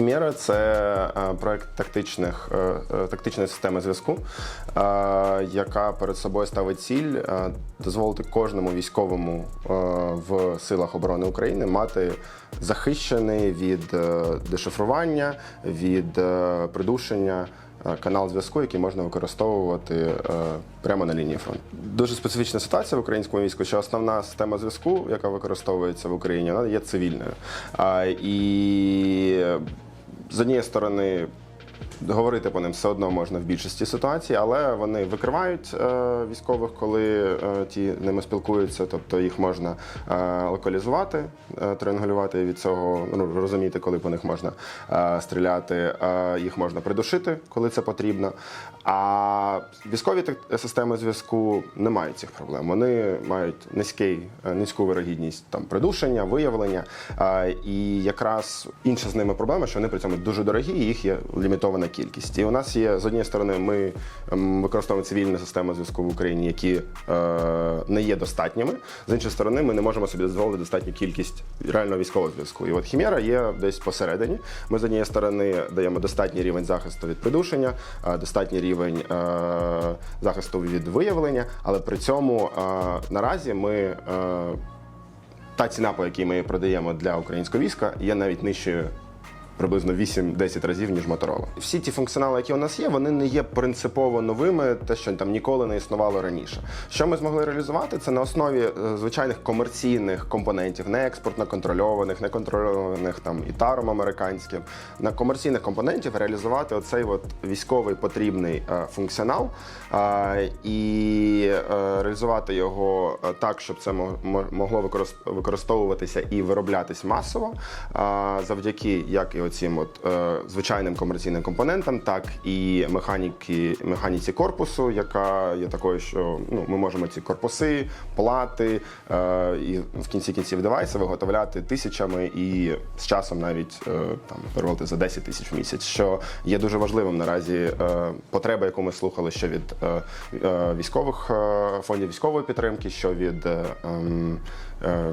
Хімера це е, проект тактичних, е, е, тактичної системи зв'язку, яка перед собою ставить ціль дозволити кожному військовому в силах оборони України мати захищений від дешифрування, від придушення. Канал зв'язку, який можна використовувати прямо на лінії фронту. Дуже специфічна ситуація в українському війську, що основна система зв'язку, яка використовується в Україні, вона є цивільною. І з однієї сторони. Говорити по ним все одно можна в більшості ситуацій, але вони викривають е, військових, коли е, ті ними спілкуються. Тобто їх можна е, локалізувати, е, триангулювати від цього ну, розуміти, коли по них можна е, стріляти. Е, їх можна придушити, коли це потрібно. А військові системи зв'язку не мають цих проблем. Вони мають низький, е, низьку вирогідність там придушення, виявлення. Е, і якраз інша з ними проблема, що вони при цьому дуже дорогі, і їх є лімітована кількість. І у нас є з однієї сторони, ми ем, використовуємо цивільні системи зв'язку в Україні, які е, не є достатніми. З іншої сторони, ми не можемо собі дозволити достатню кількість реального військового зв'язку. І от Хімера є десь посередині. Ми з однієї сторони даємо достатній рівень захисту від придушення, е, достатній рівень е, захисту від виявлення, але при цьому е, наразі ми. е, та ціна, по якій ми продаємо для українського війська, є навіть нижчою. Приблизно 8-10 разів, ніж Моторола. Всі ті функціонали, які у нас є, вони не є принципово новими, те, що там ніколи не існувало раніше. Що ми змогли реалізувати, це на основі е, звичайних комерційних компонентів, не експортно контрольованих, не контрольованих там ітаром американським. На комерційних компонентів реалізувати оцей от військовий потрібний е, функціонал і е, реалізувати його так, щоб це мо- мо- могло використ- використовуватися і вироблятись масово, завдяки як і оцім от, е, звичайним комерційним компонентам, так і механіки, механіці корпусу, яка є такою, що ну, ми можемо ці корпуси, плати е, і в кінці кінців девайси виготовляти тисячами і з часом навіть е, там переводити за 10 тисяч в місяць, що є дуже важливим наразі е, потреба, яку ми слухали, що від е, е, військових е, фондів військової підтримки, що від е, е,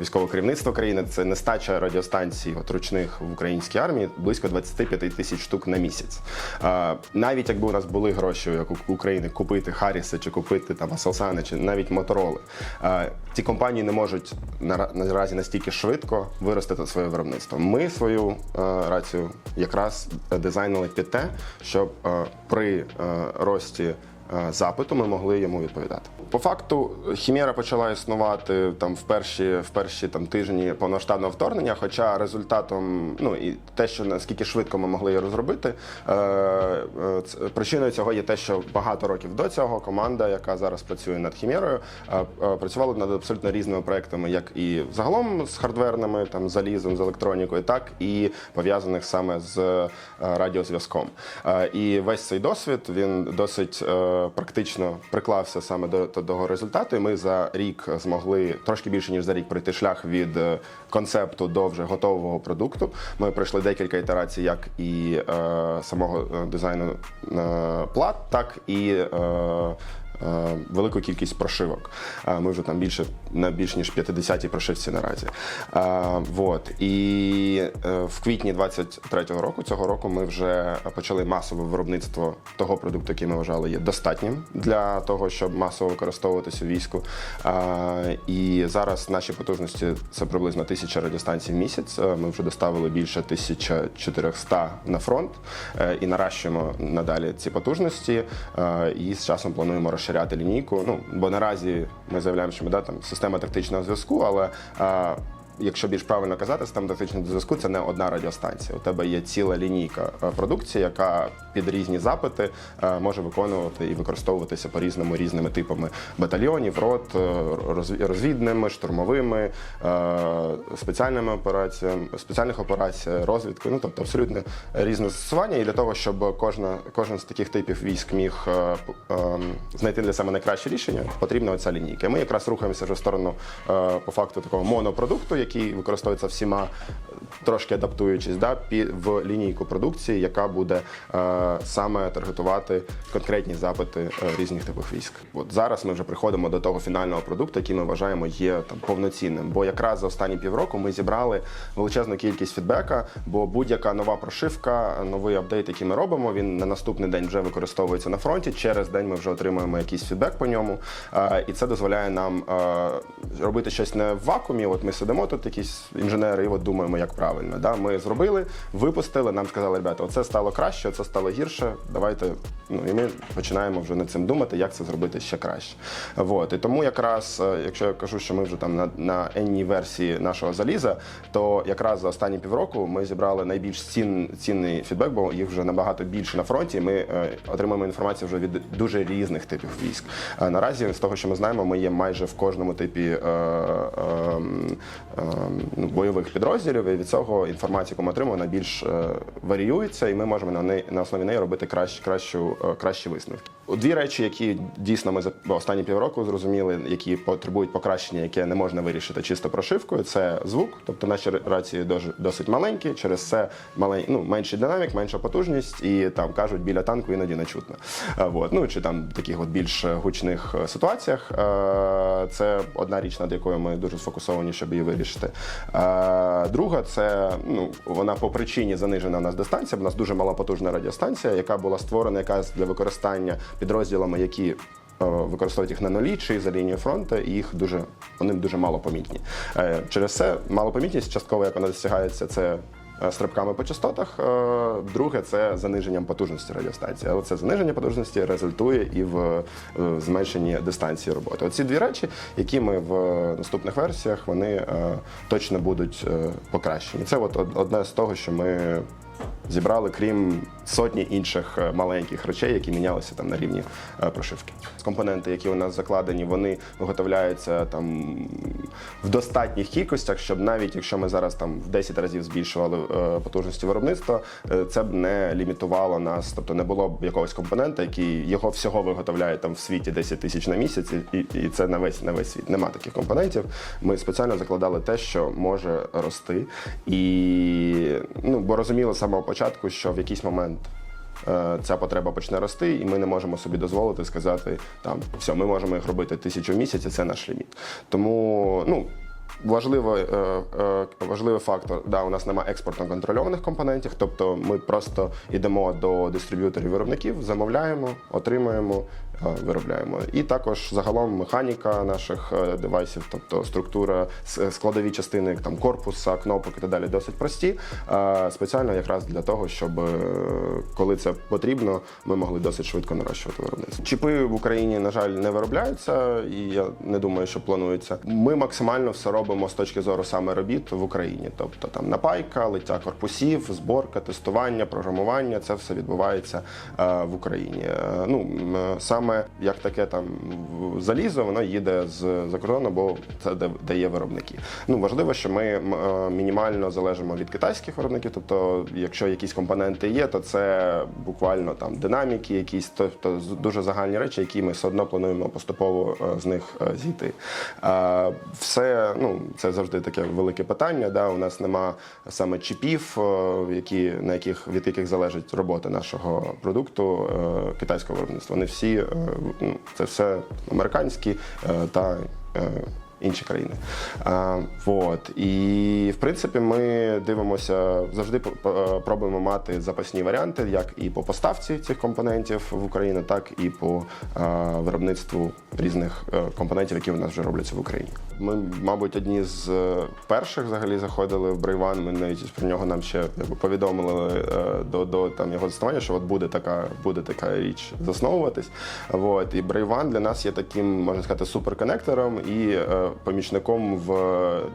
військового керівництва країни. Це нестача радіостанцій от, ручних в українській армії близько 25 тисяч штук на місяць. Е, навіть якби у нас були гроші, як у України, купити Харріси чи купити там Аселсани, чи навіть Мотороли, е, ці компанії не можуть нара- наразі настільки швидко виростити своє виробництво. Ми свою е, рацію якраз дизайнили під те, щоб е, при е, рості е, запиту ми могли йому відповідати. По факту, Хімера почала існувати там в перші, в перші там тижні повноштабного вторгнення. Хоча результатом, ну і те, що наскільки швидко ми могли її розробити, е, е, причиною цього є те, що багато років до цього команда, яка зараз працює над Хімерою, е, е, працювала над абсолютно різними проектами, як і загалом з хардверними, там залізом, з електронікою, так і пов'язаних саме з е, радіозв'язком. Е, І весь цей досвід він досить е, практично приклався саме до того результату. І ми за рік змогли трошки більше ніж за рік пройти шлях від е, концепту до вже готового продукту. Ми пройшли декілька ітерацій, як і е, самого е, дизайну плат, так і велику кількість прошивок. Е, Ми вже там більше на більш ніж 50 прошивці наразі. Е, Вот. І е, в квітні 23-го року, цього року, ми вже почали масове виробництво того продукту, який ми вважали є достатнім для того, щоб масово використовуватися у війську. Е, І зараз наші потужності це приблизно тисяча радіостанцій в місяць. Е, Ми вже доставили більше 1400 на фронт е, і наращуємо надалі ці потужності. Е, І з часом плануємо розширяти лінійку. Ну бо наразі ми заявляємо, що ми да, там система тактичного зв'язку, але Якщо більш правильно казати, система тактичного зв'язку це не одна радіостанція. У тебе є ціла лінійка е, продукції, яка під різні запити е, може виконувати і використовуватися по різному різними типами батальйонів, рот, е, розвідними, штурмовими, спеціальними операціями, спеціальних операцій, розвідкою. Ну тобто абсолютно різне застосування. І для того, щоб кожна кожен з таких типів військ міг знайти для себе найкраще рішення, потрібна оця лінійка. Ми якраз рухаємося вже в сторону по факту такого монопродукту, який використовується всіма, трошки адаптуючись да, в лінійку продукції, яка буде е, саме таргетувати конкретні запити е, різних типів військ. От зараз ми вже приходимо до того фінального продукту, який ми вважаємо є там повноцінним. Бо якраз за останні півроку ми зібрали величезну кількість фідбека, бо будь-яка нова прошивка, новий апдейт, який ми робимо, він на наступний день вже використовується на фронті. Через день ми вже отримуємо якийсь фідбек по ньому. Е, І це дозволяє нам е, робити щось не в вакуумі. От ми сидимо тут, якісь інженери, і от думаємо, як правильно. Да? Ми зробили, випустили, нам сказали, ребята, оце стало краще, це стало гірше. Давайте. Ну і ми починаємо вже над цим думати, як це зробити ще краще. Вот. І тому якраз, е, якщо я кажу, що ми вже там на, на енній версії нашого заліза, то якраз за останні півроку ми зібрали найбільш цін, цінний фідбек, бо їх вже набагато більше на фронті. Ми е, отримуємо інформацію вже від дуже різних типів військ. Е, наразі, з того, що ми знаємо, ми є майже в кожному типі е, е, бойових підрозділів. І від цього інформація, яку ми отримуємо, вона більш е, варіюється, і ми можемо на основі неї робити кращ, кращу, е, кращі висновки. Дві речі, які дійсно ми за останні півроку зрозуміли, які потребують покращення, яке не можна вирішити чисто прошивкою, це звук. Тобто наші рації досить маленькі, через це малень, ну, менший динамік, менша потужність, і там кажуть, біля танку іноді не чутно. Е, Вот. Ну чи там в таких от більш гучних е, ситуаціях. Е, Це одна річ, над якою ми дуже сфокусовані, щоб її вирішити. Е, Друга, це ну вона по причині занижена у нас дистанція. У нас дуже малопотужна радіостанція, яка була створена якраз для використання підрозділами, які е, використовують їх на нулі чи за лінією фронту, і їх дуже вони дуже мало помітні. Е, Через це малопомітність, частково як вона досягається, це. е, Стрибками по частотах, друге це заниженням потужності радіостанції. Але це заниження потужності результує і в зменшенні дистанції роботи. Оці дві речі, які ми в наступних версіях, вони точно будуть покращені. Це от одне з того, що ми зібрали, крім сотні інших е, маленьких речей, які мінялися там на рівні е, прошивки. Компоненти, які у нас закладені, вони виготовляються там в достатніх кількостях, щоб навіть якщо ми зараз там в 10 разів збільшували е, потужності виробництва, це б не лімітувало нас, тобто не було б якогось компонента, який його всього виготовляє там в світі 10 тисяч на місяць, і, і це на весь на весь світ. Нема таких компонентів. Ми спеціально закладали те, що може рости, і ну бо розуміли з самого початку, що в якийсь момент. е, Ця потреба почне рости, і ми не можемо собі дозволити сказати там все, ми можемо їх робити тисячу місяць, це наш ліміт. Тому ну важливий, е, е, важливий фактор, да, у нас немає експортно контрольованих компонентів, тобто ми просто йдемо до дистриб'юторів виробників, замовляємо, отримуємо, виробляємо. І також загалом механіка наших е, девайсів, тобто структура, складові частини там корпуса, кнопок і так далі, досить прості. е, Спеціально якраз для того, щоб е, коли це потрібно, ми могли досить швидко нарощувати виробництво. Чіпи в Україні, на жаль, не виробляються, і я не думаю, що планується. Ми максимально все робимо з точки зору саме робіт в Україні. Тобто там напайка, лиття корпусів, зборка, тестування, програмування це все відбувається е, в Україні. Е, ну м, е, саме як таке там залізо, воно їде з за кордону, бо це де виробники. Ну важливо, що ми е, мінімально залежимо від китайських виробників. Тобто, якщо якісь компоненти є, то це буквально там динаміки, якісь тобто дуже загальні речі, які ми все одно плануємо поступово е, з них е, зійти. Все ну це завжди таке велике питання. Да? У нас нема саме чіпів, які на яких від яких залежить робота нашого продукту китайського виробництва. Вони всі це все американські е, та е, інші країни. А, вот. І в принципі ми дивимося, завжди е, пробуємо мати запасні варіанти, як і по поставці цих компонентів в Україну, так і по е, виробництву різних е, компонентів, які у нас вже робляться в Україні. Ми, мабуть, одні з е, перших взагалі заходили в Брейван. Ми навіть про нього нам ще якби, повідомили е, до, до там його заснування, що от буде така, буде така річ засновуватись. Вот. І Брейван для нас є таким, можна сказати, суперконектором і е, помічником в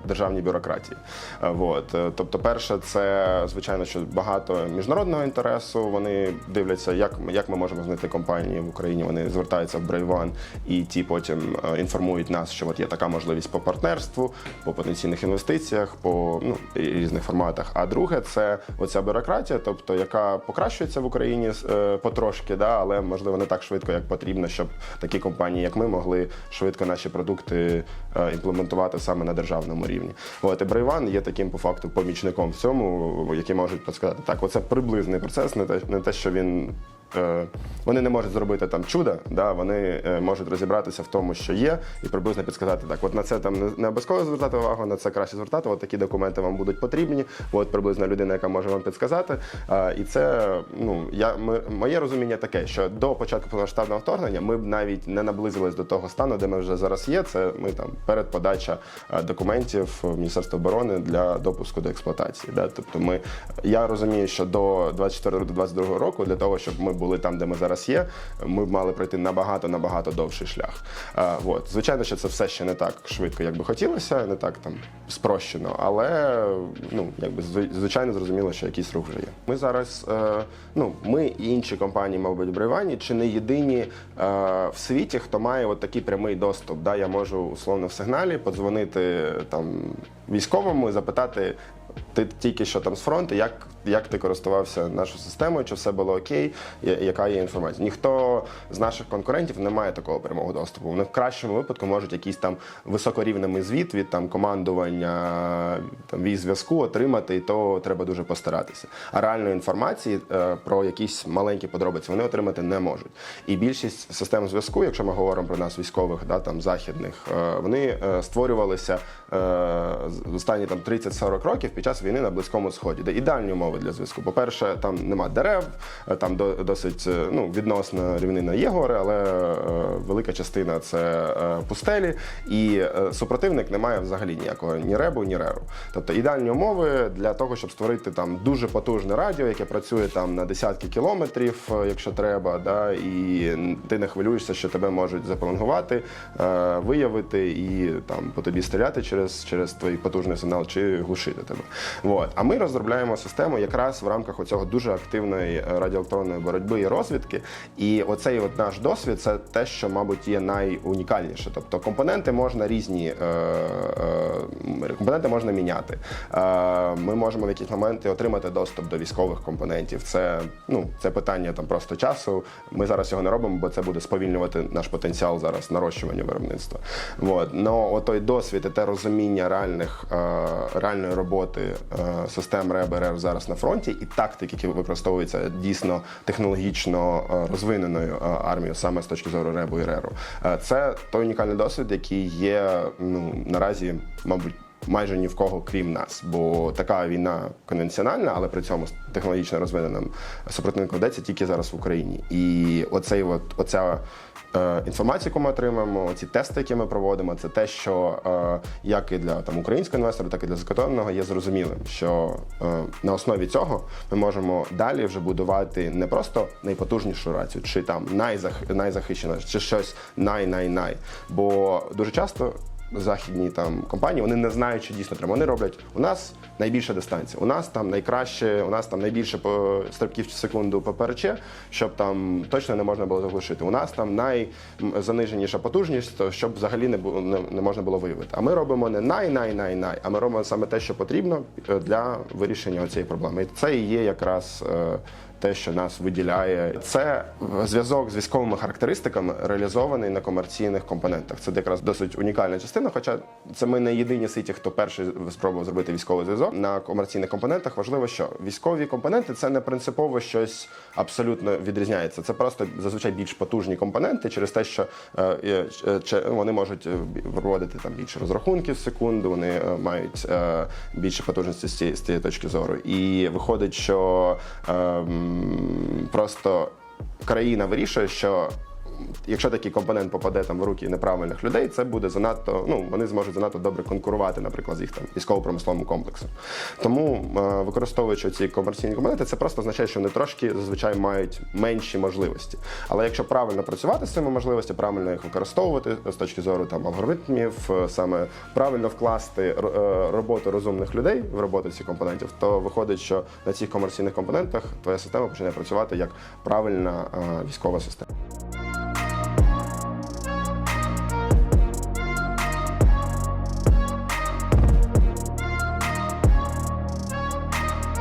державній бюрократії. Е, Вот. Е, Тобто, перше, це звичайно, що багато міжнародного інтересу. Вони дивляться, як, як ми можемо знайти компанії в Україні. Вони звертаються в Брейван, і ті потім е, інформують нас, що от є така можливість по партнерству, по потенційних інвестиціях, по ну, різних форматах. А друге, це оця бюрократія, тобто яка покращується в Україні е, потрошки, да, але можливо не так швидко, як потрібно, щоб такі компанії, як ми, могли швидко наші продукти е, е, імплементувати саме на державному рівні. От і Брайван є таким по факту помічником в цьому, який можуть подсказати Так, оце приблизний процес, не те, не те, що він. Е, Вони не можуть зробити там чудо, да, вони е, можуть розібратися в тому, що є, і приблизно підсказати так. От на це там не- обов'язково звертати увагу, на це краще звертати. От такі документи вам будуть потрібні. От приблизно людина, яка може вам підсказати. Е, І це ну я ми, моє розуміння таке, що до початку повномасштабного вторгнення ми б навіть не наблизились до того стану, де ми вже зараз є. Це ми там перед подача документів в Міністерство оборони для допуску до експлуатації. Да? Тобто, ми я розумію, що до 24 до 22 року для того, щоб ми були там, де ми зараз є, ми б мали пройти набагато набагато довший шлях. Е, от. Звичайно, що це все ще не так швидко, як би хотілося, не так там спрощено, але ну якби звичайно зрозуміло, що якийсь рух вже є. Ми зараз, е, ну ми і інші компанії, мабуть, в Брайвані, чи не єдині е, в світі, хто має от такий прямий доступ. Да? Я можу условно в сигналі подзвонити там військовому і запитати. Ти тільки що там з фронту, як, як ти користувався нашою системою, чи все було окей, яка є інформація? Ніхто з наших конкурентів не має такого прямого доступу. Вони в кращому випадку можуть якийсь там високорівневий звіт від там командування там зв'язку отримати, і то треба дуже постаратися. А реальної інформації е, про якісь маленькі подробиці вони отримати не можуть. І більшість систем зв'язку, якщо ми говоримо про нас військових, да там західних, е, вони е, створювалися останні там 30-40 років під час війни на близькому сході, де ідеальні умови для зв'язку. По-перше, там нема дерев, е, там до- досить е, ну відносно рівнина є гори, але е, велика частина це пустелі, і супротивник не має взагалі ніякого ні ребу, ні реру. Тобто ідеальні умови для того, щоб створити там дуже потужне радіо, яке працює там на десятки кілометрів, якщо треба, да, і ти не хвилюєшся, що тебе можуть запеленгувати, е, виявити і там по тобі стріляти через, через твій потужний сигнал чи глушити тебе. От. А ми розробляємо систему якраз в рамках оцього дуже активної е, радіоелектронної боротьби і розвідки. І оцей от наш досвід це те, що, мабуть, є найунікальніше. Тобто компоненти можна різні, е, е, компоненти можна міняти. Е, ми можемо в якісь моменти отримати доступ до військових компонентів. Це, ну, це питання там просто часу. Ми зараз його не робимо, бо це буде сповільнювати наш потенціал зараз нарощування виробництва. От. Но той досвід і те розуміння реальних, е, реальної роботи систем РЕБ РР зараз на фронті, і тактики, які використовуються дійсно технологічно е, розвиненою е, армією, саме з точки зору РЕБу і РЕРу. Е, Це той унікальний досвід, який є ну, наразі, мабуть. Майже ні в кого крім нас, бо така війна конвенціональна, але при цьому технологічно розвиненим супротивником ведеться тільки зараз в Україні. І оцей от оця е, інформація, яку ми отримуємо, ці тести, які ми проводимо, це те, що е, як і для там українського інвестора, так і для закордонного є зрозумілим, що е, на основі цього ми можемо далі вже будувати не просто найпотужнішу рацію, чи там найзах, найзахищену, чи щось най-най-най. Бо дуже часто західні там компанії вони не знають, що дійсно треба. Вони роблять у нас найбільша дистанція. У нас там найкраще, у нас там найбільше по стрибків секунду по щоб там точно не можна було заглушити. У нас там найзаниженіша потужність, щоб взагалі не було не, не можна було виявити. А ми робимо не най-най-най-най, а ми робимо саме те, що потрібно е, для вирішення цієї проблеми. І це і є якраз. Е, те, що нас виділяє, це зв'язок з військовими характеристиками, реалізований на комерційних компонентах. Це якраз досить унікальна частина. Хоча це ми не єдині ситі, хто перший спробував зробити військовий зв'язок на комерційних компонентах. Важливо, що військові компоненти це не принципово щось абсолютно відрізняється. Це просто зазвичай більш потужні компоненти через те, що е, е, вони можуть е, проводити там більше розрахунків в секунду, вони е, мають е, більше потужності з цієї, точки зору. І виходить, що е, м, просто країна вирішує, що. Якщо такий компонент попаде там в руки неправильних людей, це буде занадто. Ну вони зможуть занадто добре конкурувати, наприклад, з їх там військово-промисловим комплексом. Тому, е, використовуючи ці комерційні компоненти, це просто означає, що вони трошки зазвичай мають менші можливості. Але якщо правильно працювати з цими можливостями, правильно їх використовувати з точки зору там алгоритмів, е, саме правильно вкласти е, роботу розумних людей в роботу цих компонентів, то виходить, що на цих комерційних компонентах твоя система починає працювати як правильна військова система.